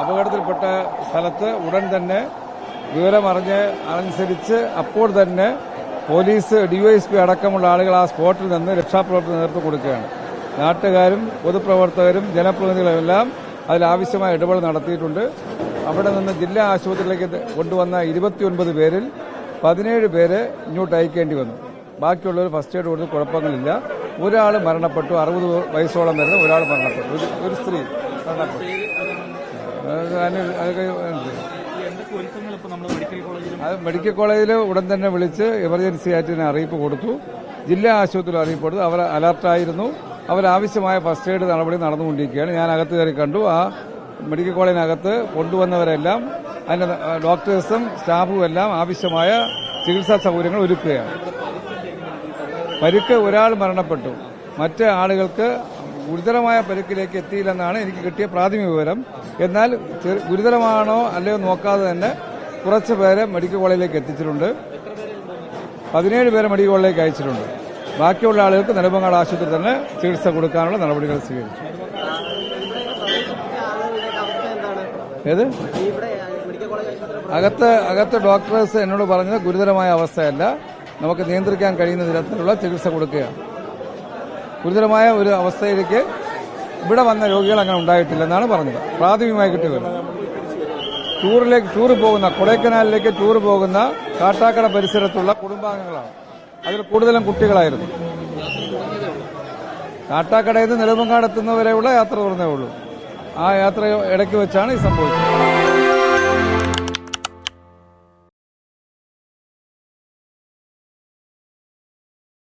അപകടത്തിൽപ്പെട്ട സ്ഥലത്ത് ഉടൻ തന്നെ വിവരമറിഞ്ഞ് അനുസരിച്ച് അപ്പോൾ തന്നെ പോലീസ് ഡിവൈഎസ്പി അടക്കമുള്ള ആളുകൾ ആ സ്പോട്ടിൽ നിന്ന് രക്ഷാപ്രവർത്തനം നേതൃത്വം കൊടുക്കുകയാണ്. നാട്ടുകാരും പൊതുപ്രവർത്തകരും ജനപ്രതിനിധികളും എല്ലാം അതിലാവശ്യമായ ഇടപെടൽ നടത്തിയിട്ടുണ്ട്. അവിടെ നിന്ന് ജില്ലാ ആശുപത്രിയിലേക്ക് കൊണ്ടുവന്ന ഇരുപത്തിയൊൻപത് പേരിൽ പതിനേഴ് പേരെ ഇങ്ങോട്ട് അയക്കേണ്ടി വന്നു. ബാക്കിയുള്ളവർ ഫസ്റ്റ് എയ്ഡ് കൊടുത്ത് കുഴപ്പങ്ങളില്ല. ഒരാൾ മരണപ്പെട്ടു. അറുപത് വയസ്സോളം വരുന്ന ഒരാൾ മരണപ്പെട്ടു. ഒരു- സ്ത്രീ. അത് മെഡിക്കൽ കോളേജിൽ ഉടൻ തന്നെ വിളിച്ച് എമർജൻസി ആയിട്ട് അറിയിപ്പ് കൊടുത്തു. ജില്ലാ ആശുപത്രിയിൽ അറിയിപ്പ് കൊടുത്തു. അവർ അലർട്ടായിരുന്നു അവരാവശ്യമായ ഫസ്റ്റ് എയ്ഡ് നടപടി നടന്നുകൊണ്ടിരിക്കുകയാണ്. ഞാൻ അകത്ത് കയറി കണ്ടു. ആ മെഡിക്കൽ കോളേജിനകത്ത് കൊണ്ടുവന്നവരെല്ലാം അതിന്റെ ഡോക്ടേഴ്സും സ്റ്റാഫും എല്ലാം ആവശ്യമായ ചികിത്സാ സൗകര്യങ്ങൾ ഒരുക്കുകയാണ്. പരിക്ക് ഒരാൾ മരണപ്പെട്ടു. മറ്റ് ആളുകൾക്ക് ഗുരുതരമായ പരിക്കിലേക്ക് എത്തിയില്ലെന്നാണ് എനിക്ക് കിട്ടിയ പ്രാഥമിക വിവരം. എന്നാൽ ഗുരുതരമാണോ അല്ലയോ നോക്കാതെ തന്നെ കുറച്ച് പേരെ മെഡിക്കൽ കോളേജിലേക്ക് എത്തിച്ചിട്ടുണ്ട്. പതിനേഴ് പേരെ മെഡിക്കൽ കോളേജിലേക്ക് അയച്ചിട്ടുണ്ട്. ബാക്കിയുള്ള ആളുകൾക്ക് നെടുമങ്ങാട് ആശുപത്രി തന്നെ ചികിത്സ കൊടുക്കാനുള്ള നടപടികൾ സ്വീകരിച്ചു. ഏത്? അകത്ത് അകത്ത് ഡോക്ടേഴ്സ് എന്നോട് പറഞ്ഞത് ഗുരുതരമായ അവസ്ഥയല്ല. നമുക്ക് നിയന്ത്രിക്കാൻ കഴിയുന്ന തരത്തിലുള്ള ചികിത്സ കൊടുക്കുകയാണ്. ഗുരുതരമായ ഒരു അവസ്ഥയിലേക്ക് ഇവിടെ വന്ന രോഗികൾ അങ്ങനെ ഉണ്ടായിട്ടില്ലെന്നാണ് പറഞ്ഞത്. പ്രാഥമികമായി കിട്ടിയ വിവരം. ടൂറിലേക്ക് ടൂർ പോകുന്ന കൊടൈക്കനാലിലേക്ക് ടൂർ പോകുന്ന കാട്ടാക്കട പരിസരത്തുള്ള കുടുംബാംഗങ്ങളാണ്. അതിൽ കൂടുതലും കുട്ടികളായിരുന്നു. കാട്ടാക്കടയിൽ നിന്ന് നെടുമ്പങ്കാടെത്തുന്നവരെയുള്ള യാത്ര തുറന്നേ ഉള്ളൂ. ആ യാത്ര ഇടയ്ക്ക് വെച്ചാണ് ഈ സംഭവിച്ചത്.